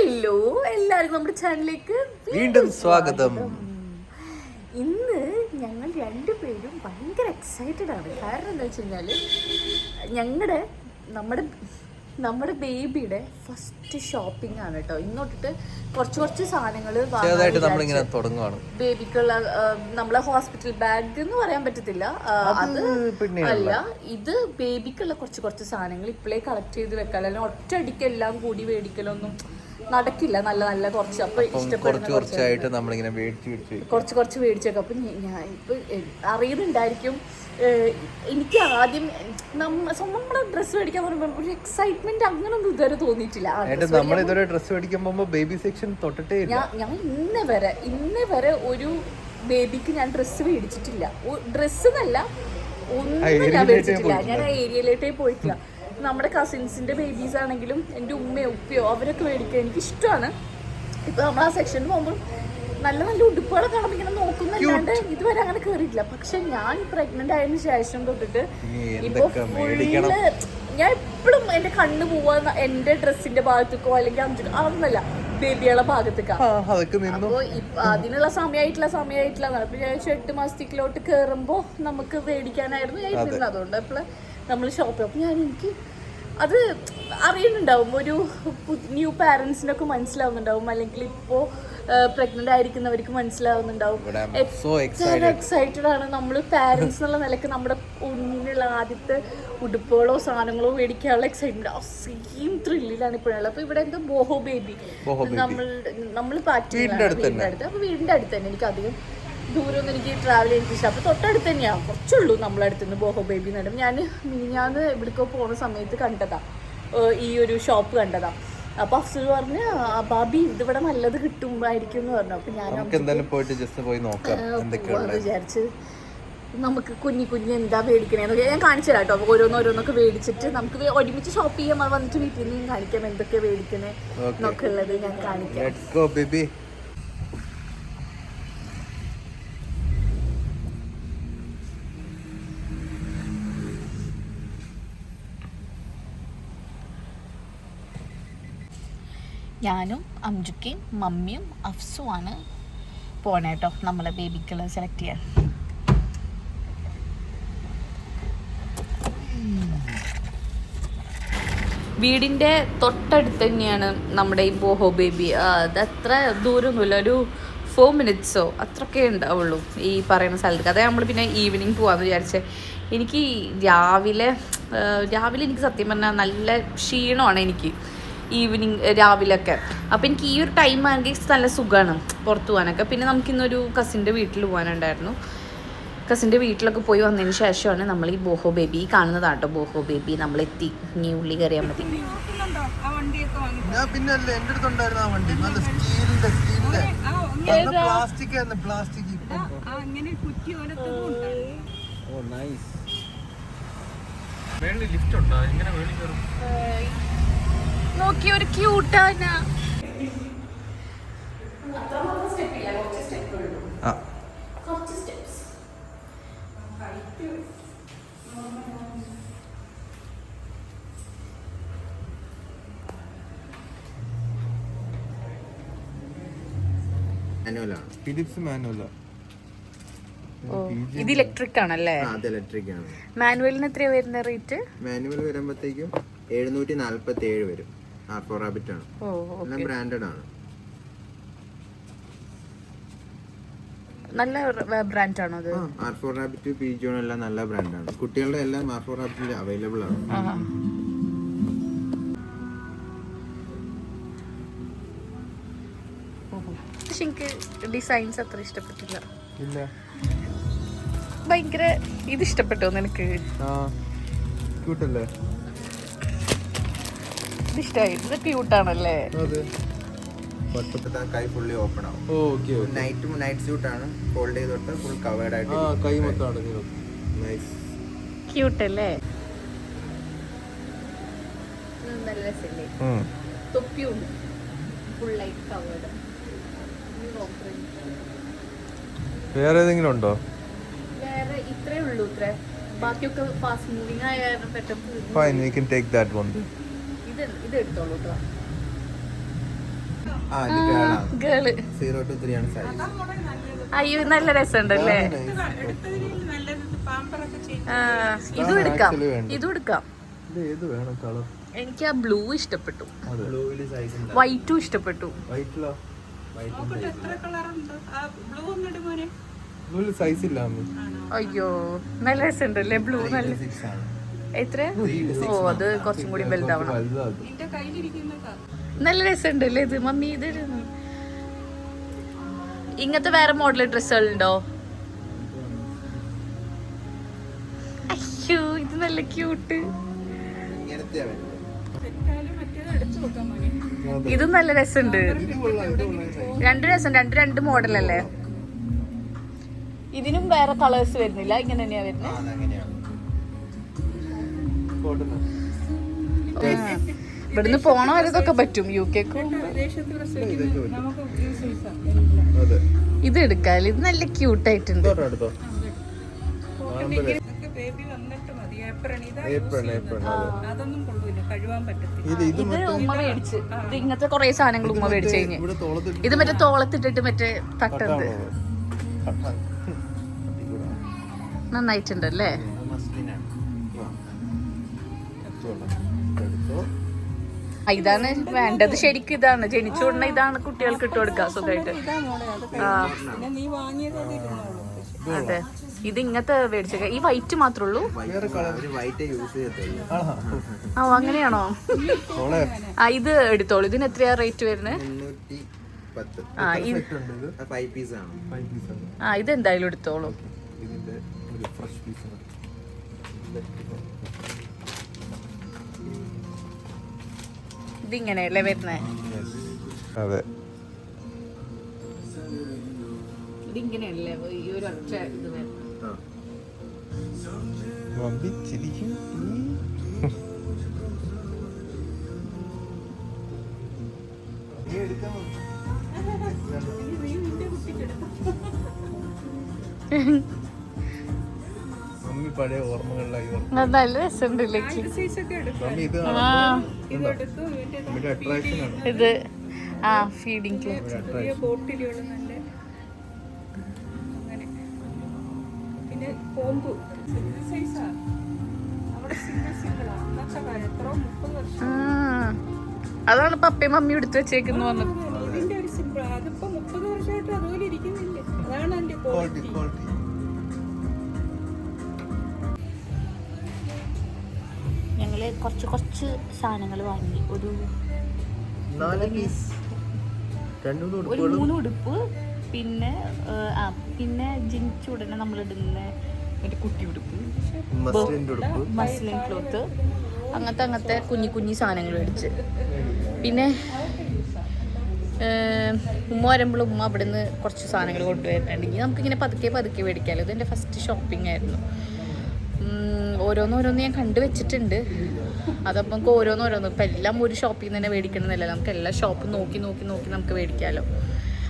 Hello എല്ലാവർക്കും നമ്മുടെ ചാനലിലേക്ക് വീണ്ടും സ്വാഗതം. ഇന്ന് ഞങ്ങൾ രണ്ടുപേരും ഭയങ്കര എക്സൈറ്റഡ് ആണ്. കാരണം എന്താ വെച്ച് കഴിഞ്ഞാൽ ഞങ്ങളുടെ നമ്മുടെ നമ്മുടെ ബേബിയുടെ ഫസ്റ്റ് ഷോപ്പിംഗ് ആണ് കേട്ടോ. ഇന്നോട്ടിട്ട് കുറച്ച് കുറച്ച് സാധനങ്ങൾ ബേബിക്കുള്ള നമ്മളെ ഹോസ്പിറ്റൽ ബാഗ് എന്ന് പറയാൻ പറ്റത്തില്ല. അത് അല്ല ഇത് ബേബിക്കുള്ള കുറച്ച് കുറച്ച് സാധനങ്ങൾ ഇപ്പോഴേ കളക്ട് ചെയ്ത് വെക്കാൻ അല്ലെങ്കിൽ ഒറ്റ അടിക്കെല്ലാം കൂടി മേടിക്കലൊന്നും നടക്കില്ല. നല്ല നല്ല കുറച്ച്. അപ്പൊ കുറച്ച് കുറച്ചായിട്ട് നമ്മളിങ്ങനെ കുറച്ച് കുറച്ച് മേടിച്ചേക്കും അപ്പൊ ഞാൻ ഇപ്പൊ അറിയുന്നുണ്ടായിരിക്കും. എനിക്ക് ആദ്യം നമ്മളെ നമ്മുടെ ഡ്രസ്സ് മേടിക്കാൻ പറയുമ്പോൾ ഒരു എക്സൈറ്റ്മെന്റ് അങ്ങനൊന്നും ഇതുവരെ തോന്നിയിട്ടില്ല. ഡ്രസ് മേടിക്കാൻ ബേബി സെക്ഷൻ തൊട്ടിട്ടേ ഞാൻ ഞാൻ ഇന്ന് വരെ ഇന്ന് വരെ ഒരു ബേബിക്ക് ഞാൻ ഡ്രസ്സ് മേടിച്ചിട്ടില്ല. ഡ്രസ്സ് എന്നല്ല ഒന്നും ഞാൻ മേടിച്ചിട്ടില്ല. ഞാൻ ആ ഏരിയയിലോട്ടേ പോയിട്ടില്ല നമ്മുടെ കസിൻസിന്റെ ബേബീസ് ആണെങ്കിലും എന്റെ ഉമ്മയോ ഉപ്പയോ അവരൊക്കെ മേടിക്കുക എനിക്ക് ഇഷ്ടമാണ് ഇപ്പൊ നമ്മൾ ആ സെക്ഷനിൽ പോകുമ്പോൾ നല്ല നല്ല ഉടുപ്പുകളൊക്കെ കാണുമ്പോൾ ഇങ്ങനെ നോക്കുന്നല്ലാണ്ട് ഇതുവരെ അങ്ങനെ കയറിയിട്ടില്ല പക്ഷെ ഞാൻ പ്രഗ്നന്റ് ആയതിനു ശേഷം തൊട്ടിട്ട് ഇപ്പോൾ ഫുള്ള് ഞാൻ എപ്പോഴും എന്റെ കണ്ണ് പോവാ എന്റെ ഡ്രസ്സിന്റെ ഭാഗത്തേക്കോ അല്ലെങ്കിൽ അഞ്ചു അതൊന്നല്ല ബേബികളെ ഭാഗത്തേക്കാ. ആ അതൊക്കെ നിന്നു. അപ്പോ അതിനുള്ള സമയമായിട്ടില്ല സമയമായിട്ടില്ല. അപ്പൊ ഞാൻ എട്ട് മാസത്തേക്കിലോട്ട് കേറുമ്പോ നമുക്ക് മേടിക്കാനായിരുന്നു ഞാൻ ഇരുന്നത് അതുകൊണ്ട് അപ്പോൾ നമ്മൾ ഷോപ്പിൽ അപ്പൊ ഞാൻ എനിക്ക് അത് അറിയുന്നുണ്ടാവും. ഒരു ന്യൂ പാരൻസിനൊക്കെ മനസ്സിലാവുന്നുണ്ടാവും. അല്ലെങ്കിൽ ഇപ്പോ പ്രഗ്നന്റ് ആയിരിക്കുന്നവർക്ക് മനസ്സിലാവുന്നുണ്ടാവും. എത്ര എക്സൈറ്റഡ് ആണ് നമ്മൾ പാരന്റ്സ് എന്നുള്ള നിലയ്ക്ക് നമ്മുടെ കുഞ്ഞിനുള്ള ആദ്യത്തെ ഉടുപ്പുകളോ സാധനങ്ങളോ മേടിക്കാനുള്ള എക്സൈറ്റ്മെന്റ് ആ സെയിം ത്രില്ലിലാണ് ഇപ്പോഴുള്ളത്. അപ്പൊ ഇവിടെ എന്താ? ബോഹോ ബേബി നമ്മൾ നമ്മൾ പാറ്റി വീടിന്റെ അടുത്ത് വീടിന്റെ അടുത്ത്. അപ്പൊ വീടിന്റെ അടുത്ത് തന്നെ. എനിക്ക് അധികം ദൂരമൊന്നും എനിക്ക് ട്രാവൽ ചെയ്യാൻ ഇഷ്ടം അപ്പോൾ തൊട്ടടുത്ത് തന്നെയാണ് കുറച്ചുള്ളൂ നമ്മളെ അടുത്ത് നിന്ന് ബോഹോ ബേബി നടം ഞാൻ മിനിഞ്ഞാന്ന് എവിടേക്കോ പോകുന്ന സമയത്ത് കണ്ടതാ. ഈ ഒരു ഷോപ്പ് കണ്ടതാ. അപ്പൊ അഫ്സൽ പറഞ്ഞ് "ആ, ബാബി ഇതിവിടെ നല്ലത് കിട്ടുമായിരിക്കും എന്ന് പറഞ്ഞു. അപ്പൊ ഞാൻ പോയിട്ട് ജസ്റ്റ് പോയി നോക്കാം. വിചാരിച്ച് നമുക്ക് കുഞ്ഞി കുഞ്ഞി എന്താ മേടിക്കണേന്ന് ഞാൻ കാണിച്ചു കേട്ടോ ഓരോന്നോരോന്നൊക്കെ മേടിച്ചിട്ട് നമുക്ക് ഒരുമിച്ച് ഷോപ്പ് ചെയ്യാൻ വന്നിട്ട് വീട്ടിൽ നിന്ന് കാണിക്കാം എന്തൊക്കെ മേടിക്കണേ എന്നൊക്കെ ഉള്ളത് ഞാൻ കാണിക്കാം. ഞാനും അംജുക്കയും മമ്മിയും അഫ്സുമാണ് പോണേ കേട്ടോ നമ്മളെ ബേബിക്കുള്ള സെലക്ട് ചെയ്യാൻ. വീടിന്റെ തൊട്ടടുത്ത് തന്നെയാണ് നമ്മുടെ ഈ ബോഹോ ബേബി അത് അത്ര ദൂരമൊന്നുമില്ല ഒരു ഫോർ മിനിറ്റ്സോ അത്രയൊക്കെ ഉണ്ടാവുള്ളൂ ഈ പറയുന്ന സ്ഥലത്ത് അതായത് നമ്മൾ പിന്നെ ഈവനിങ് പോകാമെന്ന് വിചാരിച്ചത് എനിക്ക് രാവിലെ രാവിലെ എനിക്ക് സത്യം പറഞ്ഞാൽ നല്ല ക്ഷീണമാണ് എനിക്ക്. ഈവനിങ് രാവിലെയൊക്കെ. അപ്പോൾ എനിക്ക് ഈ ഒരു ടൈം ആണെങ്കിൽ നല്ല സുഖമാണ് പുറത്ത് പോകാനൊക്കെ. പിന്നെ നമുക്കിന്നൊരു കസിന്റെ വീട്ടിൽ പോകാനുണ്ടായിരുന്നു. കസിന്റെ വീട്ടിലൊക്കെ പോയി വന്നതിന് ശേഷമാണ് നമ്മൾ ഈ ബോഹോ ബേബി കാണുന്നത് കേട്ടോ ബോഹോ ബേബി നമ്മളെത്തി. ഇനി ഉള്ളി കയറിയാൽ മതി. ലിഫ്റ്റ് ഉണ്ടോ? എങ്ങനെ വേണ്ടി കയറും? നോക്കി ഒരു ക്യൂട്ടാന ആ കുറച്ച് സ്റ്റെപ്സ് മാനുവലാണ് ഫിലിപ്സ് മാനുവല ഇത് ഇലക്ട്രിക് ആണല്ലേ? അത് ഇലക്ട്രിക് ആണ്. മാനുവലിന് എത്രയാ വരുന്ന റേറ്റ് മാനുവൽ വരുമ്പോഴത്തേക്കും എഴുന്നൂറ്റി നാല്പത്തി ഏഴ് വരും. ആർ ഫോർ റാബിറ്റ് ആണ്. എല്ലാം ബ്രാൻഡഡ് ആണ്. നല്ല ബ്രാൻഡ് ആണോ അത്? ആ റാബിറ്റ് പി ജോൺ എല്ലാം നല്ല ബ്രാൻഡാണ് കുട്ടികളുടെ എല്ലാം ആർ ഫോർ റാബിറ്റിൽ അവൈലബിൾ ആണ്. പക്ഷെ എനിക്ക് ഡിസൈൻസ് അത്ര ഇഷ്ടപ്പെട്ടില്ല. ഭയങ്കര ഇത് ഇഷ്ടപ്പെട്ടോ നിനക്ക്? ആ ക്യൂട്ടല്ലേ ഇഷ്ടമായി ഇത് ക്യൂട്ടാണല്ലേ കൈ ഫുള്ളി ഓപ്പൺ ആവും. ഓക്കെ നൈറ്റ് നൈറ്റ് സ്യൂട്ട് ആണ്. ഫോൾഡ് ചെയ്തിട്ട് ഫുൾ കവേർഡ് ആയിട്ട് കൈ മൊത്തം അടഞ്ഞു നൈസ് ക്യൂട്ടല്ലേ നല്ല രസല്ലേ തൊപ്പിയുണ്ട് ഫുൾ ലൈറ്റ് കവേർഡ് വേറെ ഏതെങ്കിലും ഉണ്ടോ? വേറെ ഇത്രേ ഉള്ളൂ ഇത്ര. ബാക്കിയൊക്കെ ഫാസ്റ്റ് മൂവിങ് ആയ പെട്ടെന്ന് fine we can take that one ഇത് ഇത് എടുത്തോളൂ കേട്ടോ ആ ഇത് കേളാണ് ഗേൾ സീറോ ടു ത്രീ ആണ് സൈസ് അയ്യോ നല്ല രസമുണ്ടല്ലേ? ഇതും എടുക്കാം. ഇതും എടുക്കാം. ഇത് ഏത് വേണം? കളർ? എനിക്ക് ആ ബ്ലൂ ഇഷ്ടപ്പെട്ടു. ബ്ലൂവിൽ സൈസ് ഉണ്ട്. വൈറ്റും ഇഷ്ടപ്പെട്ടു. അയ്യോ നല്ല രസമുണ്ടല്ലേ? ബ്ലൂ നല്ല എത്ര ഓ അത് കുറച്ചും കൂടി വലുതാവണം. നല്ല രസമുണ്ട് അല്ലേ ഇത്? മമ്മി ഇത് ഇങ്ങനത്തെ വേറെ മോഡൽ ഡ്രസ്സുകളുണ്ടോ? അയ്യോ ഇത് നല്ല ക്യൂട്ട് ഇതും നല്ല രസമുണ്ട്. രണ്ട് രസം രണ്ട് രണ്ട് മോഡലല്ലേ ഇതിനും വേറെ കളേഴ്സ് വരുന്നില്ല? ഇങ്ങനെ തന്നെയാ വരുന്നത് ഇവിടുന്ന് പോണ വരെ ഇതൊക്കെ പറ്റും. യു കെ ഇത് എടുക്കാൽ ഇത് നല്ല കഴുവാൻ പറ്റത്തില്ല. ഇത് ഇങ്ങനത്തെ കൊറേ സാധനങ്ങൾ ഉമ്മ മേടിച്ചു കഴിഞ്ഞ്. ഇത് മറ്റേ തോളത്തിട്ടിട്ട് മറ്റേ തട്ടത് നന്നായിട്ടുണ്ടല്ലേ? ഇതാണ് വേണ്ടത്. ശരിക്കും ഇതാണ്. ജനിച്ചു ഉടനെ ഇതാണ് കുട്ടികൾക്ക് ഇട്ട് കൊടുക്കുക. സുഖമായിട്ട്. അത് ആ. ഇത് ഇങ്ങനത്തെ മേടിച്ച ഈ വൈറ്റ് മാത്രമേ ഉള്ളൂ? ആ അങ്ങനെയാണോ? ആ ഇത് എടുത്തോളൂ. ഇതിന് എത്രയാ റേറ്റ് വരുന്നത്? ആ ഇത് എന്തായാലും എടുത്തോളൂ. ഇതിങ്ങനെയല്ലേ വരുന്നത് അതെ. ഇതിങ്ങനെയല്ലേ ഈ ഒരു ഒറ്റ ഇത് വരുന്നത് പഴയ ഓർമ്മകളിലായി ഓർമ്മ. നല്ല രസമുണ്ടല്ലേ ഇത് ആ ഫീഡിങ് പിന്നെ കോമ്പ് സിംഗിൾ സൈസാ അവിടെ സിംഗിൾ സിംഗിളാ അന്നത്തെ കാലം എത്ര മുപ്പത് വർഷം. അതാണ് പപ്പയും മമ്മിയും എടുത്തു വെച്ചേക്കുന്നു പറഞ്ഞത്. ഞങ്ങൾ കുറച്ച് കുറച്ച് സാധനങ്ങൾ വാങ്ങി. ഒരു ഒരു മൂന്ന് ഉടുപ്പ് പിന്നെ ആ പിന്നെ ജനിച്ച ഉടനെ നമ്മൾ ഇടുന്ന ഒരു കുട്ടി ഉടുപ്പ്. മസ്ലിൻ ക്ലോത്ത് അങ്ങനത്തെ അങ്ങനത്തെ കുഞ്ഞി കുഞ്ഞി സാധനങ്ങൾ മേടിച്ച്. പിന്നെ ഉമ്മ വരുമ്പോൾ ഉമ്മ അവിടെ നിന്ന് കുറച്ച് സാധനങ്ങൾ കൊണ്ടുവരുന്നുണ്ടെങ്കിൽ നമുക്കിങ്ങനെ പതുക്കെ പതുക്കെ മേടിക്കാമല്ലോ ഇതെന്റെ ഫസ്റ്റ് ഷോപ്പിംഗ് ആയിരുന്നു. ഓരോന്നോരോന്ന് ഞാൻ കണ്ടു വെച്ചിട്ടുണ്ട്. അതപ്പം നമുക്ക് ഓരോന്നോരോന്ന്. ഇപ്പം എല്ലാം ഒരു ഷോപ്പിൽ നിന്ന് തന്നെ മേടിക്കണമെന്നില്ല നമുക്ക് എല്ലാ ഷോപ്പും നോക്കി നോക്കി നോക്കി നമുക്ക് മേടിക്കാമല്ലോ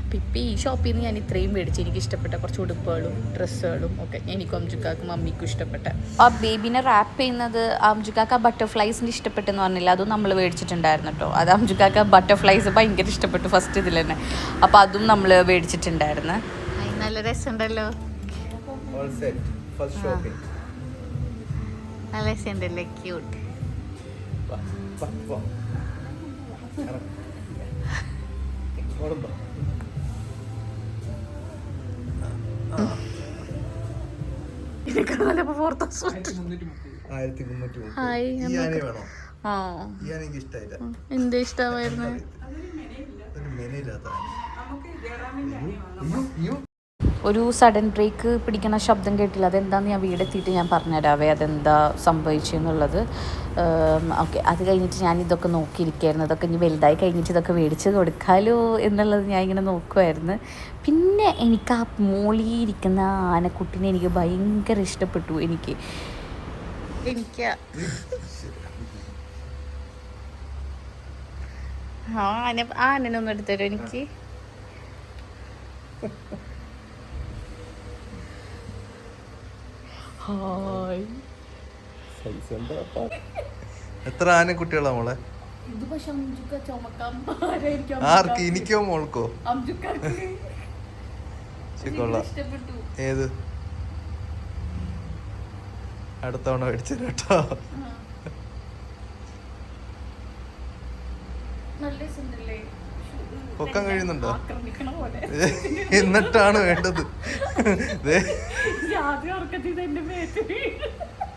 അപ്പം ഇപ്പം ഈ ഷോപ്പിൽ നിന്ന് ഞാൻ ഇത്രയും മേടിച്ച്. എനിക്ക് ഇഷ്ടപ്പെട്ട കുറച്ച് ഉടുപ്പുകളും ഡ്രസ്സുകളും ഒക്കെ എനിക്കും അംജുക്കാക്കും മമ്മിക്കും ഇഷ്ടപ്പെട്ട. ആ ബേബിനെ റാപ്പ് ചെയ്യുന്നത് അംജുക്കാക്ക് ആ ബട്ടർഫ്ലൈസിന്റെ ഇഷ്ടപ്പെട്ടെന്ന് പറഞ്ഞില്ല? അതും നമ്മൾ മേടിച്ചിട്ടുണ്ടായിരുന്നു കേട്ടോ അത് അംജുക്കാക്ക് ബട്ടർഫ്ലൈസ് ഭയങ്കര ഇഷ്ടപ്പെട്ടു ഫസ്റ്റ് ഇതിൽ തന്നെ. അപ്പോൾ അതും നമ്മൾ മേടിച്ചിട്ടുണ്ടായിരുന്നു. നല്ല രസമുണ്ടല്ലോ. ഓൾ സെറ്റ് ഫസ്റ്റ് ഷോപ്പിംഗ് നല്ല രസമുണ്ടല്ലേ ക്യൂട്ട് എന്ത് ഇഷ്ടമായിരുന്നു ഒരു സഡൻ ബ്രേക്ക് പിടിക്കുന്ന ശബ്ദം കേട്ടില്ല. അതെന്താന്ന് ഞാൻ വീടെത്തിയിട്ട് ഞാൻ പറഞ്ഞുതരാവേ. അതെന്താ സംഭവിച്ചെന്നുള്ളത്. ഓക്കെ അത് കഴിഞ്ഞിട്ട് ഞാൻ ഇതൊക്കെ നോക്കിയിരിക്കുകയായിരുന്നു അതൊക്കെ ഇനി വലുതായി കഴിഞ്ഞിട്ട് ഇതൊക്കെ മേടിച്ച് കൊടുക്കാലോ എന്നുള്ളത് ഞാൻ ഇങ്ങനെ നോക്കുമായിരുന്നു പിന്നെ എനിക്ക് ആ മോളിയിരിക്കുന്ന ആനക്കുട്ടിനെ എനിക്ക് ഭയങ്കര ഇഷ്ടപ്പെട്ടു. എനിക്ക് എനിക്ക് ആ ആന ആനനൊന്നും എടുത്തരോ എനിക്ക്? ഹായ്. സൈസ് എന്താ എത്ര ആനക്കുട്ടികളാ മോളെ? ഇത് പക്ഷെ അംജുക്ക ചുമക്കാൻ ആരായിരിക്കും ആർക്ക്? എനിക്കോ മോൾക്കോ? ഇഷ്ടപ്പെട്ടു. ഏത്? അടുത്ത തവണ മേടിച്ചു കേട്ടോ. നല്ല രസമുണ്ടല്ലേ? പൊക്കാൻ കഴിയുന്നുണ്ടോ? എന്നിട്ടാണ് വേണ്ടത്.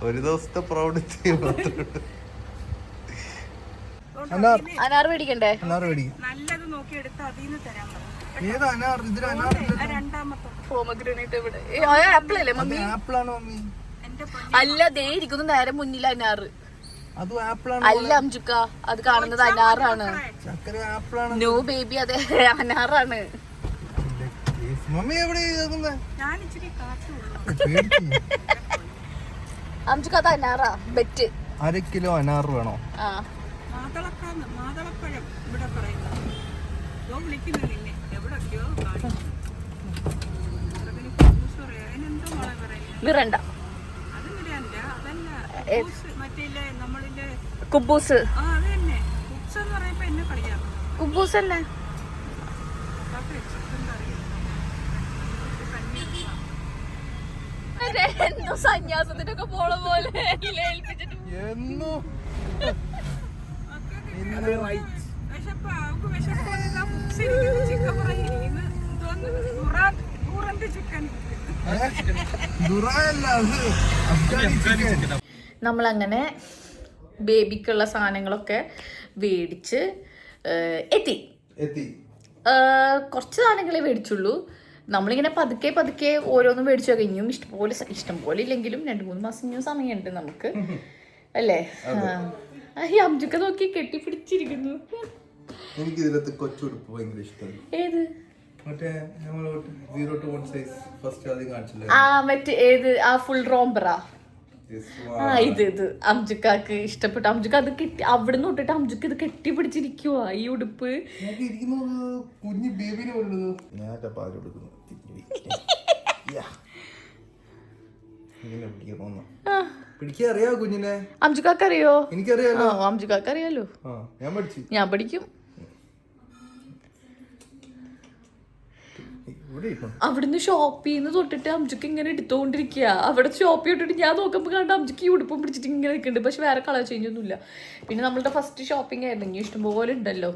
ഒരു ദിവസത്തെ പ്രൗഢി അനാർ. മേടിക്കണ്ടേ? നല്ലത് നോക്കി എടുത്ത് അതിൽ നിന്ന് തരാൻ പറഞ്ഞു. ഏത് അനാർ? ഇതിൽ അനാർ രണ്ടാമത്തെ. പോമഗ്രാനൈറ്റ് ഇവിടെ. ആപ്പിൾ അല്ലേ മമ്മി? ആപ്പിളാണ് മമ്മി? അല്ല ദേ ഇരിക്കുന്നു നേരെ മുന്നിൽ അനാറ് അല്ല അംജുക്ക അത് കാണുന്നത് അനാറാണ്. നോ ബേബി അതെ അനാറാണ്. മമ്മി എവിടെ ഇതാക്കുന്നെ? ഞാൻ ഇച്ചിരി കാറ്റുള്ളൂ പേടിച്ച്. അംജുക്ക അത് അനാറാ ബെറ്റ്. അര കിലോ അനാർ വേണോ? മിറണ്ട അതല്ല കുബൂസ്. അല്ലേ എന്തോ സന്യാസത്തിനൊക്കെ പോലെ. കുബ്സ് ചിക്കൻ. നമ്മളങ്ങനെ ബേബിക്കുള്ള സാധനങ്ങളൊക്കെ മേടിച്ച് എത്തി. എത്തി. കുറച്ച് സാധനങ്ങളെ മേടിച്ചുള്ളൂ നമ്മളിങ്ങനെ പതുക്കെ പതുക്കെ ഓരോന്നും മേടിച്ചു കഴിഞ്ഞും ഇഷ്ടംപോലെ ഇഷ്ടം ഇഷ്ടംപോലെ ഇല്ലെങ്കിലും രണ്ട് മൂന്ന് മാസം ഇനിയും സമയമുണ്ട് നമുക്ക്. അല്ലേ? ഈ അബ്ജുക്ക നോക്കി കെട്ടിപ്പിടിച്ചിരിക്കുന്നു. എനിക്ക് ഇതിലത്തെ കൊച്ചുടുപ്പ് ഭയങ്കര ഇഷ്ടമാണ്. ഏത്? മറ്റേ നമ്മൾ zero to one size first ആദ്യം കാണിച്ചില്ല? ആ മറ്റേ ഏത്? ആ ഫുൾ റോംബറാ ആ ഇത് ഇത്. അംജുക്കാക്ക് ഇഷ്ടപ്പെട്ടു. അംജുക്ക അത് കെട്ടി അവിടെ നിന്ന് തൊട്ടിട്ട് അംജുക്ക് ഇത് കെട്ടിപ്പിടിച്ചിരിക്കുവാ ഈ ഉടുപ്പ്. കുഞ്ഞു ബേബിനെ കൊടുക്കുന്നു. അറിയാവോ കുഞ്ഞിനെ? അംജുക്കാക്ക് അറിയോ എനിക്കറിയാലോ അംജുക്കാക്ക് അറിയാലോ ഞാൻ പഠിച്ചു. ഞാൻ പഠിക്കും. അവിടുന്ന് ഷോപ്പിൽ നിന്ന് തൊട്ടിട്ട് അംജുക്ക് ഇങ്ങനെ എടുത്തോണ്ടിരിക്കുക അവിടെ ഷോപ്പ് ഇട്ടിട്ട് ഞാൻ നോക്കുമ്പോൾ കണ്ട അംജുക്ക് ഈ ഉടുപ്പും പിടിച്ചിട്ട് ഇങ്ങനെ നിൽക്കുന്നുണ്ട് പക്ഷെ വേറെ കളർ ചേഞ്ച് ഒന്നുമില്ല. പിന്നെ നമ്മളുടെ ഫസ്റ്റ് ഷോപ്പിംഗ് ആയിരുന്നു. ഇനി ഇഷ്ടംപോലെ ഉണ്ടല്ലോ.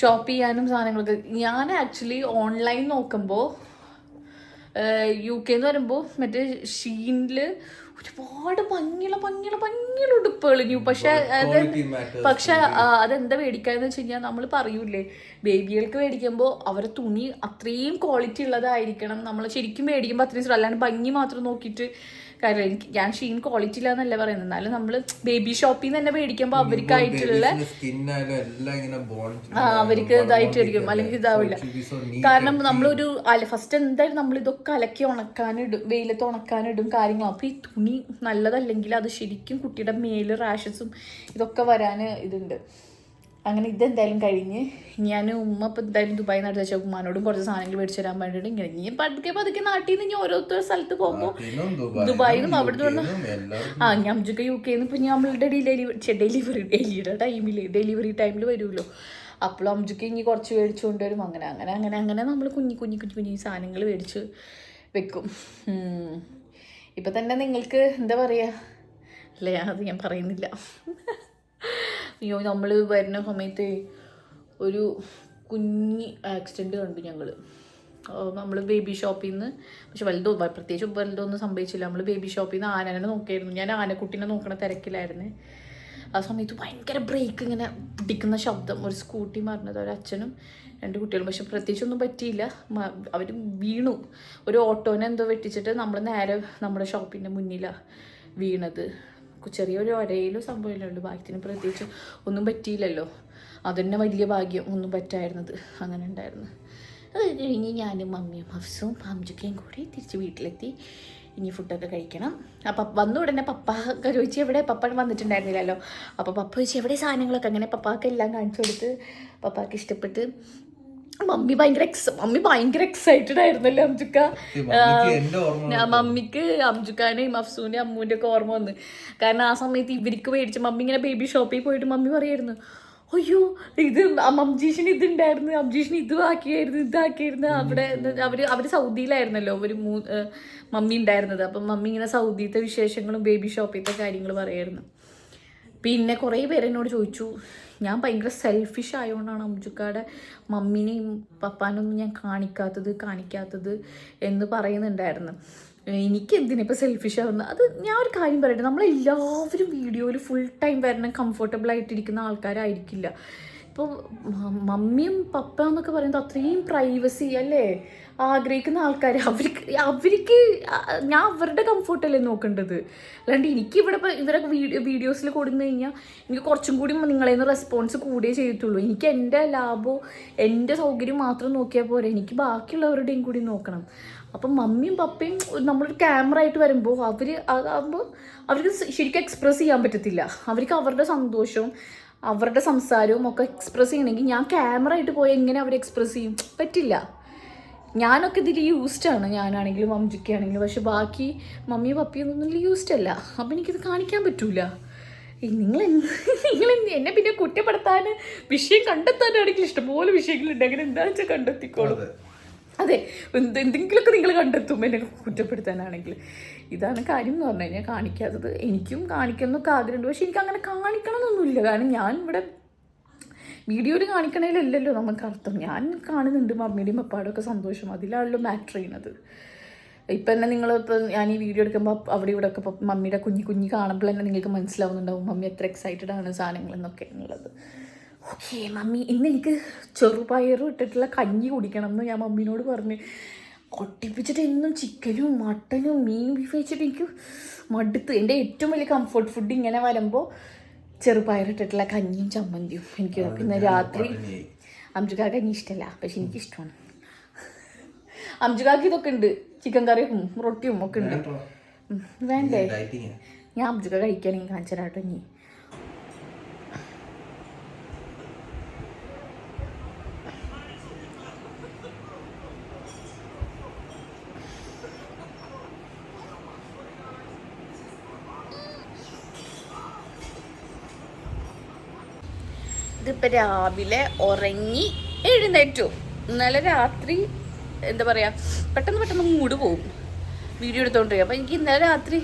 ഷോപ്പ് ചെയ്യാനും സാധനങ്ങളൊക്കെ. ഞാൻ ആക്ച്വലി ഓൺലൈൻ നോക്കുമ്പോൾ യു കെ എന്ന് പറയുമ്പോൾ മറ്റേ ഷീനിൽ ഒരുപാട് ഭംഗിയുള്ള ഭംഗിയുള്ള ഭംഗിയുള്ള ഉടുപ്പുകൾ ഇനി പക്ഷെ അത് പക്ഷെ അതെന്താ മേടിക്കാന്ന് വെച്ച് കഴിഞ്ഞാൽ നമ്മൾ പറയൂലേ ബേബികൾക്ക് മേടിക്കുമ്പോൾ അവരെ തുണി അത്രയും ക്വാളിറ്റി ഉള്ളതായിരിക്കണം. നമ്മൾ ശരിക്കും മേടിക്കുമ്പോൾ അത്രയും അല്ലാണ്ട് ഭംഗി മാത്രം നോക്കിയിട്ട് കാര്യം എനിക്ക് ഞാൻ ഷീൻ ക്വാളിറ്റി ഇല്ല എന്നല്ല പറയുന്നത്. എന്നാലും നമ്മൾ ബേബി ഷോപ്പിൽ നിന്ന് തന്നെ മേടിക്കുമ്പോൾ അവർക്കായിട്ടുള്ള അവർക്ക് ഇതായിട്ടായിരിക്കും അല്ലെങ്കിൽ ഇതാവില്ല. കാരണം നമ്മളൊരു ഫസ്റ്റ് എന്തായാലും നമ്മൾ ഇതൊക്കെ അലക്കി ഉണക്കാനിടും. വെയിലത്ത് ഉണക്കാനിടും കാര്യങ്ങളും. അപ്പോൾ ഈ തുണി നല്ലതല്ലെങ്കിൽ അത് ശരിക്കും കുട്ടിയുടെ മേൽ റാഷസും ഇതൊക്കെ വരാൻ ഇതുണ്ട്. അങ്ങനെ ഇതെന്തായാലും കഴിഞ്ഞ്. ഞാൻ ഉമ്മ ഇപ്പം എന്തായാലും ദുബായി നടത്തി വെച്ചാൽ ഉമ്മാനോടും കുറച്ച് സാധനങ്ങൾ മേടിച്ചു തരാൻ വേണ്ടിയിട്ട് ഇങ്ങനെ ഇനി പതുക്കെ പതുക്കെ നാട്ടിൽ നിന്ന് ഇനി ഓരോരുത്തർ സ്ഥലത്ത് പോകുമ്പോൾ ദുബായിൽ ദുബായിന്നും അവിടെ നിന്ന് ആ ഞമ്മക്ക് യു നിന്ന് ഇപ്പം നമ്മളുടെ ഡെലിവറി ഡെലിവറി ഡെലിയുടെ ടൈമിൽ ഡെലിവറി ടൈമിൽ വരുമല്ലോ അപ്പോൾ അമ്മയ്ക്ക് ഇനി കുറച്ച് മേടിച്ചു കൊണ്ടുവരും അങ്ങനെ അങ്ങനെ അങ്ങനെ അങ്ങനെ നമ്മൾ കുഞ്ഞി കുഞ്ഞി കുഞ്ഞി കുഞ്ഞി സാധനങ്ങൾ മേടിച്ച് വെക്കും. ഇപ്പം തന്നെ നിങ്ങൾക്ക് എന്താ പറയുക അല്ലേ അത് ഞാൻ പറയുന്നില്ല. അയ്യോ നമ്മൾ വരുന്ന സമയത്ത് ഒരു കുഞ്ഞി ആക്സിഡന്റ് കണ്ടു ഞങ്ങൾ നമ്മൾ ബേബി ഷോപ്പിൽ നിന്ന് പക്ഷെ വലുതോ പ്രത്യേകിച്ച് വലുതൊന്നും സംഭവിച്ചില്ല. നമ്മൾ ബേബി ഷോപ്പിൽ നിന്ന് ആനനെ നോക്കിയായിരുന്നു. ഞാൻ ആനക്കുട്ടീനെ നോക്കണ തിരക്കിലായിരുന്നു. ആ സമയത്ത് ഭയങ്കര ബ്രേക്ക് ഇങ്ങനെ പിടിക്കുന്ന ശബ്ദം. ഒരു സ്കൂട്ടി മറിഞ്ഞത് ഒരു അച്ഛനും രണ്ട് കുട്ടികളും. പക്ഷെ പ്രത്യേകിച്ചൊന്നും പറ്റിയില്ല. അവർ വീണു. ഒരു ഓട്ടോനെ എന്തോ വെട്ടിച്ചിട്ട് നമ്മൾ നേരെ നമ്മുടെ ഷോപ്പിന്റെ മുന്നിലാണ് വീണത്. ചെറിയൊരു ഒരയിലും സംഭവമില്ലേ. ഉള്ളൂ ഭാഗ്യത്തിന് പ്രത്യേകിച്ച് ഒന്നും പറ്റിയില്ലല്ലോ. അതന്നെ വലിയ ഭാഗ്യം. ഒന്നും പറ്റായിരുന്നത്. അങ്ങനെ ഉണ്ടായിരുന്നു. അത് കഴിഞ്ഞ് ഞാനും മമ്മിയും ഹഫ്സും അംജുക്കയും കൂടി തിരിച്ച് വീട്ടിലെത്തി. ഇനി ഫുഡൊക്കെ കഴിക്കണം. അപ്പം വന്ന ഉടനെ പപ്പ ഒക്കെ ചോദിച്ചു എവിടെ? പപ്പ വന്നിട്ടുണ്ടായിരുന്നില്ലല്ലോ. അപ്പോൾ പപ്പ ചോദിച്ചു എവിടെ സാധനങ്ങളൊക്കെ? അങ്ങനെ പപ്പാക്ക് എല്ലാം കാണിച്ചു കൊടുത്ത് പപ്പാക്ക് ഇഷ്ടപ്പെട്ട് മമ്മി ഭയങ്കര എക്സ് മമ്മി ഭയങ്കര എക്സൈറ്റഡ് ആയിരുന്നല്ലേ അംജുക്ക? മമ്മിക്ക് അംജുക്കാനേയും അഫ്സൂനെയും അമ്മൂന്റെ ഒക്കെ ഓർമ്മ വന്ന്. കാരണം ആ സമയത്ത് ഇവർക്ക് മേടിച്ച് മമ്മി ഇങ്ങനെ ബേബി ഷോപ്പിൽ പോയിട്ട് മമ്മി പറയായിരുന്നു അയ്യോ ഇത് അംജീഷിന് ഇതുണ്ടായിരുന്നു അംജീഷിന് ഇത് ആക്കിയായിരുന്നു ഇതാക്കിയായിരുന്നു അവിടെ അവർ അവർ സൗദിയിലായിരുന്നല്ലോ ഒരു മൂ മമ്മി ഉണ്ടായിരുന്നത്. അപ്പം മമ്മി ഇങ്ങനെ സൗദിയിലത്തെ വിശേഷങ്ങളും ബേബി ഷോപ്പിലത്തെ കാര്യങ്ങളും പറയായിരുന്നു. പിന്നെ കുറേ പേര് എന്നോട് ചോദിച്ചു ഞാൻ ഭയങ്കര സെൽഫിഷ് ആയതുകൊണ്ടാണ് അംജുക്കാടെ മമ്മീനെയും പപ്പാനൊന്നും ഞാൻ കാണിക്കാത്തത് കാണിക്കാത്തത് എന്ന് പറയുന്നുണ്ടായിരുന്നു. എനിക്ക് എന്തിനാ ഇപ്പോൾ സെൽഫിഷ് ആവുന്നത്? അത് ഞാൻ ഒരു കാര്യം പറയട്ടെ നമ്മളെല്ലാവരും വീഡിയോയിൽ ഫുൾ ടൈം വരണം കംഫർട്ടബിൾ ആയിട്ടിരിക്കുന്ന ആൾക്കാരായിരിക്കില്ല. ഇപ്പോൾ മമ്മിയും പപ്പ എന്നൊക്കെ പറയുന്നത് അത്രയും പ്രൈവസി അല്ലേ? ആഗ്രഹിക്കുന്ന ആൾക്കാർ അവർക്ക് അവർക്ക് ഞാൻ അവരുടെ കംഫർട്ടല്ലേ നോക്കേണ്ടത്. അല്ലാണ്ട് എനിക്ക് ഇവിടെ ഇവരെ വീഡിയോ വീഡിയോസിൽ കൊടുന്നു കഴിഞ്ഞാൽ എനിക്ക് കുറച്ചും കൂടി നിങ്ങളെ നിന്ന് റെസ്പോൺസ് കൂടിയേ ചെയ്യത്തുള്ളൂ. എനിക്ക് എന്റെ ലാഭവും എന്റെ സൗകര്യം മാത്രം നോക്കിയാൽ പോരെ. എനിക്ക് ബാക്കിയുള്ളവരുടെയും കൂടി നോക്കണം. അപ്പം മമ്മിയും പപ്പയും നമ്മളൊരു ക്യാമറ ആയിട്ട് വരുമ്പോൾ അവർ ആകുമ്പോൾ അവർക്ക് ശരിക്കും എക്സ്പ്രസ് ചെയ്യാൻ പറ്റത്തില്ല. അവർക്ക് അവരുടെ സന്തോഷവും അവരുടെ സംസാരവും ഒക്കെ എക്സ്പ്രസ് ചെയ്യണമെങ്കിൽ ഞാൻ ക്യാമറ ആയിട്ട് പോയി എങ്ങനെ അവർ എക്സ്പ്രസ് ചെയ്യും? പറ്റില്ല. ഞാനൊക്കെ ഇതിൽ യൂസ്ഡ് ആണ്. ഞാനാണെങ്കിലും അമ്മയ്ക്കാണെങ്കിലും പക്ഷെ ബാക്കി മമ്മി പപ്പിയൊന്നും ഇതിൽ യൂസ്ഡ് അല്ല. അപ്പം എനിക്കിത് കാണിക്കാൻ പറ്റൂല. നിങ്ങൾ നിങ്ങൾ എന്നെ പിന്നെ കുറ്റപ്പെടുത്താൻ വിഷയം കണ്ടെത്താനാണെങ്കിൽ ഇഷ്ടംപോലെ വിഷയങ്ങളുണ്ട്. അങ്ങനെ എന്താ വെച്ചാൽ കണ്ടെത്തിക്കോളും. അതെ. എന്ത് എന്തെങ്കിലുമൊക്കെ നിങ്ങൾ കണ്ടെത്തും. എന്നെ കുറ്റപ്പെടുത്താനാണെങ്കിൽ ഇതാണ് കാര്യം എന്ന് പറഞ്ഞു കഴിഞ്ഞാൽ കാണിക്കാത്തത്. എനിക്കും കാണിക്കുന്നൊക്കെ ആഗ്രഹമുണ്ട്. പക്ഷെ എനിക്ക് അങ്ങനെ കാണിക്കണം എന്നൊന്നുമില്ല കാരണം ഞാൻ ഇവിടെ വീഡിയോയിൽ കാണിക്കണേലല്ലല്ലോ നമുക്ക് അർത്ഥം ഞാൻ കാണുന്നുണ്ട് മമ്മിയുടെയും പപ്പാടും ഒക്കെ സന്തോഷം. അതിലാണല്ലോ മാറ്റർ ചെയ്യുന്നത്. ഇപ്പം തന്നെ നിങ്ങൾ ഇപ്പം ഞാൻ ഈ വീഡിയോ എടുക്കുമ്പോൾ അവിടെ ഇവിടെ ഒക്കെ മമ്മിയുടെ കുഞ്ഞി കുഞ്ഞി കാണുമ്പോൾ തന്നെ നിങ്ങൾക്ക് മനസ്സിലാവുന്നുണ്ടാവും മമ്മി എത്ര എക്സൈറ്റഡ് ആണ് സാധനങ്ങൾ എന്നൊക്കെ എന്നുള്ളത്. ഓക്കെ മമ്മി ഇന്ന് എനിക്ക് ചെറുപയറും ഇട്ടിട്ടുള്ള കഞ്ഞി കുടിക്കണം എന്ന് ഞാൻ മമ്മീനോട് പറഞ്ഞു. കൊട്ടിപ്പിച്ചിട്ട് എന്നും ചിക്കനും മട്ടനും മീൻ ബീഫ് വെച്ചിട്ട് എനിക്ക് മടുത്ത്. എന്റെ ഏറ്റവും വലിയ കംഫർട്ട് ഫുഡ് ഇങ്ങനെ വരുമ്പോൾ ചെറുപയറിട്ടിട്ടുള്ള കഞ്ഞിയും ചമ്മന്തിയും എനിക്ക് പിന്നെ രാത്രി അംജുകാ കഞ്ഞി ഇഷ്ടമല്ല പക്ഷെ എനിക്ക് ഇഷ്ടമാണ് അംജുകാക്ക് ഇതൊക്കെ ഉണ്ട്. ചിക്കൻ കറിയും റൊട്ടിയും ഒക്കെ ഉണ്ട്. വേണ്ടേ? ഞാൻ അംജുക്ക കഴിക്കാൻ കാണിച്ചു തരാട്ടോ ഇനി. ഇതിപ്പോൾ രാവിലെ ഉറങ്ങി എഴുന്നേറ്റു. ഇന്നലെ രാത്രി എന്താ പറയുക പെട്ടെന്ന് പെട്ടെന്ന് മൂട് പോകും വീഡിയോ എടുത്തോണ്ടിരിക്കും അപ്പോൾ എനിക്ക് ഇന്നലെ രാത്രി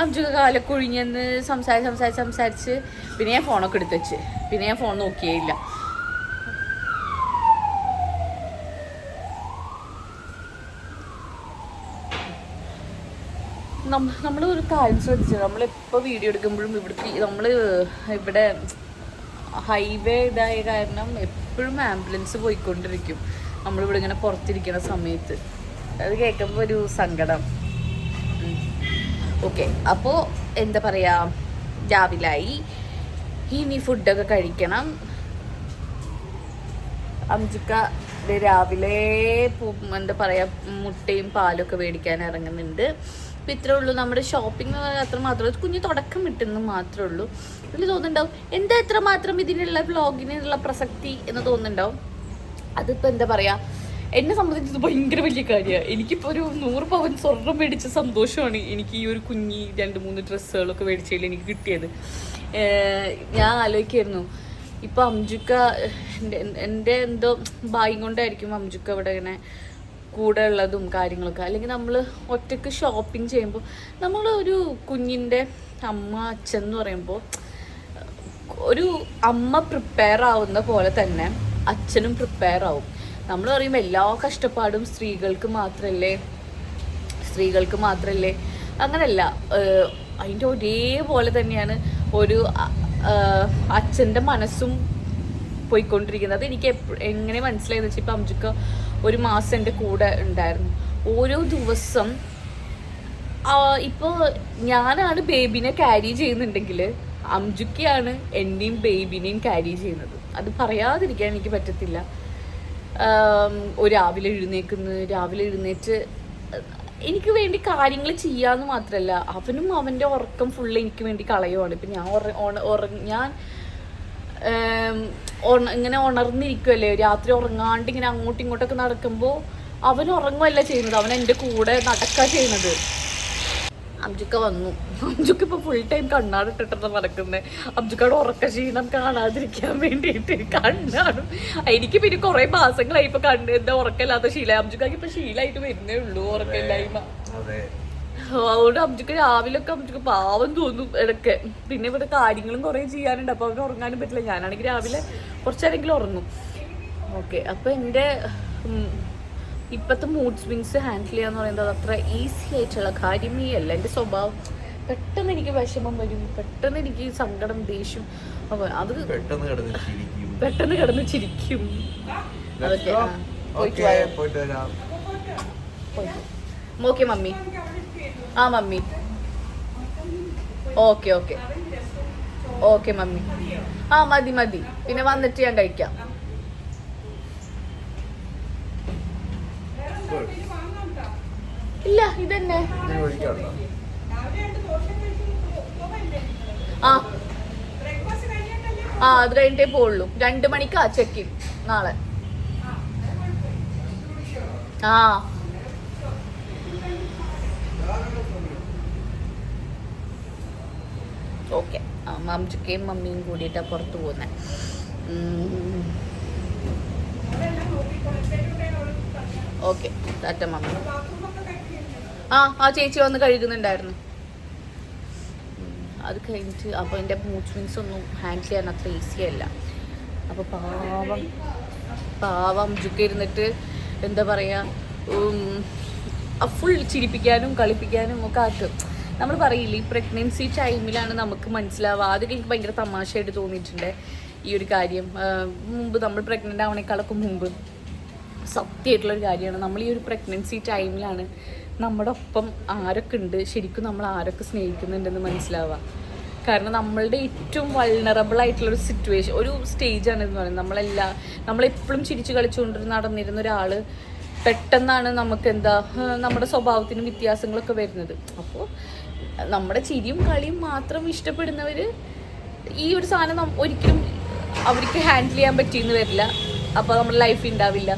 അഞ്ചൊക്കെ കാലൊക്കെ ഒഴിഞ്ഞെന്ന് സംസാരിച്ച് സംസാരിച്ച് സംസാരിച്ച് പിന്നെ ഞാൻ ഫോണൊക്കെ എടുത്ത് വെച്ച്. പിന്നെ ഞാൻ ഫോൺ നോക്കിയേ ഇല്ല. നമ്മൾ കാര്യം ശ്രദ്ധിച്ചു? നമ്മളിപ്പോൾ വീഡിയോ എടുക്കുമ്പോഴും ഇവിടുത്തെ നമ്മൾ ഇവിടെ ഹൈവേ ഇതായ കാരണം എപ്പോഴും ആംബുലൻസ് പോയിക്കൊണ്ടിരിക്കും. നമ്മളിവിടെ ഇങ്ങനെ പുറത്തിരിക്കുന്ന സമയത്ത്. അത് കേൾക്കുമ്പോൾ ഒരു സങ്കടം. ഓക്കെ അപ്പോൾ എന്താ പറയുക രാവിലായി. ഇനി ഫുഡൊക്കെ കഴിക്കണം. ദേ രാവിലെ എന്താ പറയുക മുട്ടയും പാലൊക്കെ മേടിക്കാൻ ഇറങ്ങുന്നുണ്ട്. അപ്പം ഇത്രേ ഉള്ളൂ. നമ്മുടെ ഷോപ്പിംഗ് അത്ര മാത്രമേ കുഞ്ഞ് തുടക്കം കിട്ടുന്നു മാത്രമേ ഉള്ളൂ. ഇതിൽ തോന്നുന്നുണ്ടാവും എന്താ എത്ര മാത്രം ഇതിനുള്ള വ്ളോഗിനുള്ള പ്രസക്തി എന്ന് തോന്നുന്നുണ്ടാവും? അതിപ്പോൾ എന്താ പറയുക എന്നെ സംബന്ധിച്ചത് ഭയങ്കര വലിയ കാര്യമാണ് എനിക്കിപ്പോൾ ഒരു നൂറ് പവൻ സ്വർണം മേടിച്ച സന്തോഷമാണ് എനിക്ക് ഈ ഒരു കുഞ്ഞി രണ്ട് മൂന്ന് ഡ്രസ്സുകളൊക്കെ മേടിച്ചതിൽ എനിക്ക് കിട്ടിയത്. ഞാൻ ആലോചിക്കായിരുന്നു. ഇപ്പം അംജുക്ക എന്റെ എന്തോ ഭാഗ്യം കൊണ്ടായിരിക്കും അംജുക്ക ഇവിടെ ഇങ്ങനെ കൂടെ ഉള്ളതും കാര്യങ്ങളൊക്കെ. അല്ലെങ്കിൽ നമ്മൾ ഒറ്റയ്ക്ക് ഷോപ്പിംഗ് ചെയ്യുമ്പോൾ നമ്മൾ ഒരു കുഞ്ഞിന്റെ അമ്മ അച്ഛൻ എന്ന് പറയുമ്പോൾ ഒരു അമ്മ പ്രിപ്പയർ ആവുന്ന പോലെ തന്നെ അച്ഛനും പ്രിപ്പയർ ആവും. നമ്മൾ പറയുമ്പോൾ എല്ലാ കഷ്ടപ്പാടും സ്ത്രീകൾക്ക് മാത്രമല്ലേ സ്ത്രീകൾക്ക് മാത്രമല്ലേ അങ്ങനല്ല. അതിന്റെ ഒരേപോലെ തന്നെയാണ് ഒരു അച്ഛന്റെ മനസ്സും പോയിക്കൊണ്ടിരിക്കുന്നത്. എനിക്ക് എങ്ങനെ മനസ്സിലായെന്ന് വെച്ചാൽ ഇപ്പം അംജുക്ക ഒരു മാസം എന്റെ കൂടെ ഉണ്ടായിരുന്നു. ഓരോ ദിവസം ഇപ്പോൾ ഞാനാണ് ബേബിനെ ക്യാരി ചെയ്യുന്നുണ്ടെങ്കിൽ അംജുക്കിയാണ് എന്നെയും ബേബിനെയും ക്യാരി ചെയ്യുന്നത്. അത് പറയാതിരിക്കാൻ എനിക്ക് പറ്റത്തില്ല. രാവിലെ എഴുന്നേക്കുന്നു രാവിലെ എഴുന്നേറ്റ് എനിക്ക് വേണ്ടി കാര്യങ്ങൾ ചെയ്യാന്ന് മാത്രമല്ല അവനും അവന്റെ ഉറക്കം ഫുള്ള് എനിക്ക് വേണ്ടി കളയുവാണ്. ഇപ്പം ഞാൻ ഉറ ഞാൻ ഇങ്ങനെ ഉണർന്നിരിക്കുമല്ലേ രാത്രി ഉറങ്ങാണ്ട് ഇങ്ങനെ അങ്ങോട്ടും ഇങ്ങോട്ടൊക്കെ നടക്കുമ്പോൾ അവൻ ഉറങ്ങുമല്ല ചെയ്യുന്നത്? അവൻ എന്റെ കൂടെ നടക്കുക ചെയ്യുന്നത്. അബ്ജുക്ക വന്നു. അബ്ജുക്ക് ഇപ്പൊ ഫുൾ ടൈം കണ്ണാടിട്ടിട്ടാണ് നടക്കുന്നത് അബ്ജുക്കയുടെ ഉറക്ക ക്ഷീണം കാണാതിരിക്കാൻ വേണ്ടിയിട്ട് കണ്ണാടും. എനിക്ക് പിന്നെ കുറെ മാസങ്ങളായി ഇപ്പൊ കണ്ണ് എന്താ ഉറക്കമില്ലാത്ത ശീല അബ്ജുക്കാക്ക് ഇപ്പൊ ശീലായിട്ട് വരുന്നേ ഉള്ളൂ ഉറക്കമില്ലായ്മ. അതുകൊണ്ട് അമ്മയ്ക്ക് രാവിലെ ഒക്കെ അബ്ജുക്ക് പാവം തോന്നും ഇടയ്ക്ക്. പിന്നെ ഇവിടെ കാര്യങ്ങളും കുറേ ചെയ്യാനുണ്ട്. അപ്പോൾ അവന് ഉറങ്ങാനും പറ്റില്ല. ഞാനാണെങ്കിൽ രാവിലെ കുറച്ചേരെങ്കിലും ഉറങ്ങും. ഓക്കെ. അപ്പോൾ എന്റെ ഇപ്പോഴത്തെ മൂഡ് സ്വിങ്സ് ഹാൻഡിൽ ചെയ്യാന്ന് പറയുന്നത് അത്ര ഈസി ആയിട്ടുള്ള കാര്യമേ അല്ല. എന്റെ സ്വഭാവം പെട്ടെന്ന് എനിക്ക് വിഷമം വരും. പെട്ടെന്ന് എനിക്ക് സങ്കടം ദേഷ്യം. അത് പെട്ടെന്ന് കിടന്ന് ചിരിക്കും. അതൊക്കെ പോയിട്ട് വരാം. Okay mummy. ആ mummy. Okay okay. Okay mummy. ആ മതി മതി. പിന്നെ വന്നിട്ട് ഞാൻ കഴിക്കാം. ഇല്ല ഇതന്നെ. ആ. ആ അത് കഴിഞ്ഞിട്ടേ പോവുള്ളൂ. രണ്ട് മണിക്കാ ചെക്കിൻ നാളെ. ആ. ഓക്കെ മമ്മിച്ചക്കയും മമ്മിയും കൂടിയിട്ടാണ് പുറത്ത് പോകുന്നത് ഓക്കെ ടാറ്റ മമ്മി. ആ ആ ചേച്ചി വന്ന് കഴുകുന്നുണ്ടായിരുന്നു. അത് കഴിഞ്ഞിട്ട് അപ്പോൾ എന്റെ മൂഡ് ഒന്നും ഹാൻഡിൽ ചെയ്യാൻ അത്ര ഈസി അല്ല. അപ്പോൾ പാവം പാവം ജുക്ക് ഇരുന്നിട്ട് എന്താ പറയുക ഫുൾ ചിരിപ്പിക്കാനും കളിപ്പിക്കാനും ഒക്കെ ആക്കും. നമ്മൾ പറയില്ലേ ഈ പ്രഗ്നൻസി ടൈമിലാണ് നമുക്ക് മനസ്സിലാവുക. ആദ്യം എനിക്ക് ഭയങ്കര തമാശയായിട്ട് തോന്നിയിട്ടുണ്ട് ഈ ഒരു കാര്യം. മുമ്പ് നമ്മൾ പ്രഗ്നന്റ് ആവണേക്കാളൊക്കെ മുമ്പ് സത്യമായിട്ടുള്ളൊരു കാര്യമാണ്. നമ്മൾ ഈ ഒരു പ്രഗ്നൻസി ടൈമിലാണ് നമ്മുടെ ഒപ്പം ആരൊക്കെ ഉണ്ട് ശരിക്കും നമ്മൾ ആരൊക്കെ സ്നേഹിക്കുന്നുണ്ടെന്ന് മനസ്സിലാവുക. കാരണം നമ്മളുടെ ഏറ്റവും വൾണറബിൾ ആയിട്ടുള്ളൊരു സിറ്റുവേഷൻ ഒരു സ്റ്റേജാണ് എന്ന് പറയുന്നത് നമ്മളെല്ലാ നമ്മളെപ്പോഴും ചിരിച്ചു കളിച്ചുകൊണ്ട് നടന്നിരുന്ന ഒരാൾ പെട്ടെന്നാണ് നമുക്ക് എന്താ നമ്മുടെ സ്വഭാവത്തിന് വ്യത്യാസങ്ങളൊക്കെ വരുന്നത്. അപ്പോൾ നമ്മുടെ ചിരിയും കളിയും മാത്രം ഇഷ്ടപ്പെടുന്നവർ ഈ ഒരു സാധനം ഒരിക്കലും അവർക്ക് ഹാൻഡിൽ ചെയ്യാൻ പറ്റിയെന്ന് വരില്ല. അപ്പോൾ നമ്മുടെ ലൈഫ് ഉണ്ടാവില്ല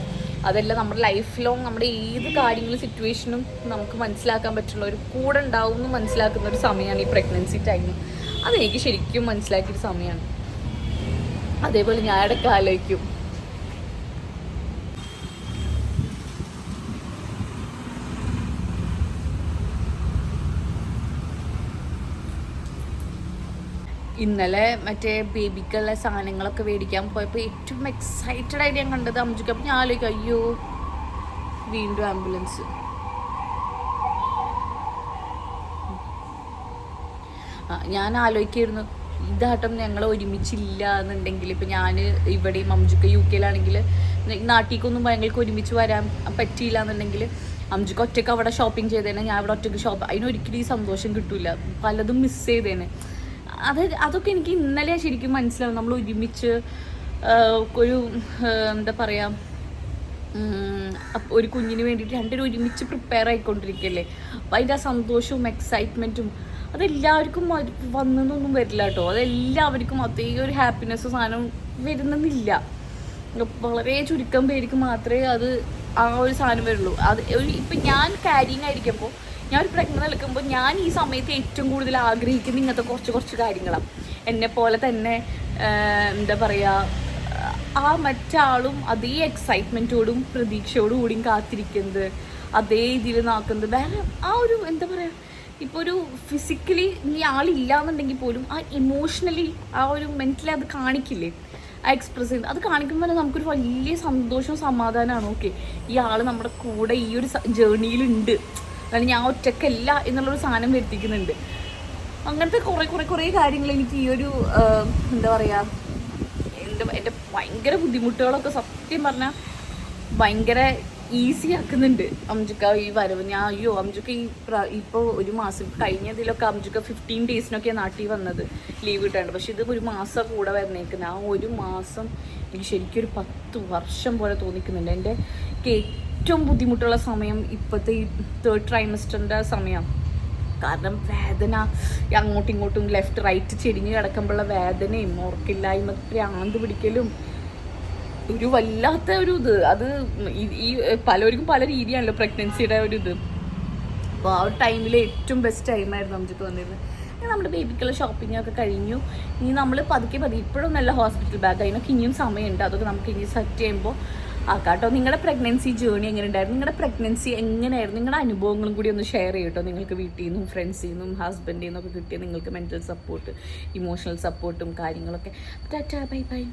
അതല്ല നമ്മുടെ ലൈഫ് ലോങ് നമ്മുടെ ഏത് കാര്യങ്ങളും സിറ്റുവേഷനും നമുക്ക് മനസ്സിലാക്കാൻ പറ്റുള്ള ഒരു കൂടെ ഉണ്ടാവും എന്ന് മനസ്സിലാക്കുന്ന ഒരു സമയമാണ് ഈ പ്രഗ്നൻസി ടൈം അതെനിക്ക് ശരിക്കും മനസ്സിലാക്കിയൊരു സമയമാണ് അതേപോലെ ഞാൻ ഇടയ്ക്ക് ആലോചിക്കും. ഇന്നലെ മറ്റേ ബേബിക്കുള്ള സാധനങ്ങളൊക്കെ മേടിക്കാൻ പോയപ്പോൾ ഏറ്റവും എക്സൈറ്റഡ് ആയിട്ട് ഞാൻ കണ്ടത് അമ്മച്ചിക്ക് അപ്പം ഞാൻ ആലോചിക്കും അയ്യോ വീണ്ടും ആംബുലൻസ്. ഞാൻ ആലോചിക്കായിരുന്നു ഇതാട്ടം ഞങ്ങൾ ഒരുമിച്ചില്ല എന്നുണ്ടെങ്കിൽ ഇപ്പം ഞാൻ ഇവിടെ അംജുക്ക യു കെയിലാണെങ്കിൽ നാട്ടിലേക്കൊന്നും ഞങ്ങൾക്ക് ഒരുമിച്ച് വരാൻ പറ്റിയില്ല എന്നുണ്ടെങ്കിൽ അംജുക്ക ഒറ്റയ്ക്ക് അവിടെ ഷോപ്പിംഗ് ചെയ്തേനെ ഞാൻ അവിടെ ഒറ്റയ്ക്ക് ഷോപ്പ് അതിനൊരിക്കലും ഈ സന്തോഷം കിട്ടില്ല പലതും മിസ് ചെയ്തേനെ. അത് അതൊക്കെ എനിക്ക് ഇന്നലെ ശരിക്കും മനസ്സിലാവും നമ്മൾ ഒരുമിച്ച് ഒരു എന്താ പറയുക ഒരു കുഞ്ഞിന് വേണ്ടിയിട്ട് രണ്ടുപേരും ഒരുമിച്ച് പ്രിപ്പയർ ആയിക്കൊണ്ടിരിക്കുകയല്ലേ? അപ്പം അതിന്റെ ആ സന്തോഷവും എക്സൈറ്റ്മെന്റും അതെല്ലാവർക്കും വന്നെന്നൊന്നും വരില്ല കേട്ടോ. അതെല്ലാവർക്കും അതേ ഒരു ഹാപ്പിനെസ് സാധനം വരുന്നില്ല വളരെ ചുരുക്കം പേർക്ക് മാത്രമേ അത് ആ ഒരു സാധനം വരുള്ളൂ. അത് ഒരു ഇപ്പം ഞാൻ കാരിങ് ആയിരിക്കുമ്പോൾ ഞാൻ ഒരു പ്രഗ്നന്റ് നിൽക്കുമ്പോൾ ഞാൻ ഈ സമയത്ത് ഏറ്റവും കൂടുതൽ ആഗ്രഹിക്കുന്ന ഇങ്ങനത്തെ കുറച്ച് കുറച്ച് കാര്യങ്ങളാണ് എന്നെ പോലെ തന്നെ എന്താ പറയുക ആ മറ്റാളും അതേ എക്സൈറ്റ്മെന്റോടും പ്രതീക്ഷയോടും കൂടിയും കാത്തിരിക്കുന്നത് അതേ ഇതിൽ നാക്കുന്നത് വേറെ ആ ഒരു എന്താ പറയുക ഇപ്പോൾ ഒരു ഫിസിക്കലി നീ ആളില്ല എന്നുണ്ടെങ്കിൽ പോലും ആ ഇമോഷണലി ആ ഒരു മെന്റലി അത് കാണിക്കില്ലേ? ആ എക്സ്പ്രസ് ചെയ്യുന്നത്. അത് കാണിക്കുമ്പോൾ തന്നെ നമുക്കൊരു വലിയ സന്തോഷവും സമാധാനമാണ് ഓക്കെ ഈ ആൾ നമ്മുടെ കൂടെ ഈ ഒരു ജേർണിയിലുണ്ട് അതായത് ഞാൻ ഒറ്റക്കല്ല എന്നുള്ളൊരു സാധനം വരുത്തിക്കുന്നുണ്ട്. അങ്ങനത്തെ കുറേ കുറേ കുറേ കാര്യങ്ങൾ എനിക്ക് ഈ ഒരു എന്താ പറയുക എന്റെ എന്റെ ഭയങ്കര ബുദ്ധിമുട്ടുകളൊക്കെ സത്യം പറഞ്ഞാൽ ഭയങ്കര ഈസി ആക്കുന്നുണ്ട് അംജുക്ക ഈ വരവ്. ഞാൻ അയ്യോ അംജുക്ക ഈ ഇപ്പോൾ ഒരു മാസം കഴിഞ്ഞതിലൊക്കെ അംജുക്ക ഫിഫ്റ്റീൻ ഡേയ്സിനൊക്കെ നാട്ടിൽ വന്നത് ലീവ് കിട്ടാണ്ട്. പക്ഷെ ഇത് ഒരു മാസം കൂടെ വരുന്നേക്കുന്നത് ആ ഒരു മാസം എനിക്ക് ശരിക്കും ഒരു പത്ത് വർഷം പോലെ തോന്നിക്കുന്നുണ്ട്. എന്റെ ഏറ്റവും ബുദ്ധിമുട്ടുള്ള സമയം ഇപ്പോഴത്തെ ഈ തേർഡ് ട്രൈമസ്റ്ററിന്റെ സമയം. കാരണം വേദന അങ്ങോട്ടും ഇങ്ങോട്ടും ലെഫ്റ്റ് റൈറ്റ് ചെരിഞ്ഞ് കിടക്കുമ്പോഴുള്ള വേദനയും ഓർക്കില്ലായ്മ ഭ്രാന്ത് പിടിക്കലും ഒരു വല്ലാത്ത ഒരു ഇത്. അത് ഈ- പലർക്കും പല രീതിയാണല്ലോ പ്രഗ്നൻസിയുടെ ഒരു ഇത്. അപ്പോൾ ആ ഒരു ടൈമിൽ ഏറ്റവും ബെസ്റ്റ് ടൈമായിരുന്നു നമുക്ക് തോന്നിയിരുന്നത് നമ്മുടെ ബേബിക്കുള്ള ഷോപ്പിംഗ് ഒക്കെ കഴിഞ്ഞു. ഇനി നമ്മൾ പതുക്കെ പതി ഇപ്പോഴും നല്ല ഹോസ്പിറ്റൽ ബാഗ് അതിനൊക്കെ ഇനിയും സമയമുണ്ട്. അതൊക്കെ നമുക്ക് ഇനി സെറ്റ് ചെയ്യുമ്പോൾ ആക്കാട്ടോ. നിങ്ങളുടെ പ്രഗ്നൻസി ജേണി എങ്ങനെ ഉണ്ടായിരുന്നു നിങ്ങളുടെ പ്രഗ്നൻസി എങ്ങനെയായിരുന്നു? നിങ്ങളുടെ അനുഭവങ്ങളും കൂടി ഒന്ന് ഷെയർ ചെയ്യട്ടോ. നിങ്ങൾക്ക് വീട്ടിൽ നിന്നും ഫ്രണ്ട്സിൽ നിന്നും ഹസ്ബൻഡിൽ നിന്നൊക്കെ കിട്ടിയ നിങ്ങൾക്ക് മെന്റൽ സപ്പോർട്ട് ഇമോഷണൽ സപ്പോർട്ടും കാര്യങ്ങളൊക്കെ. Tata bye bye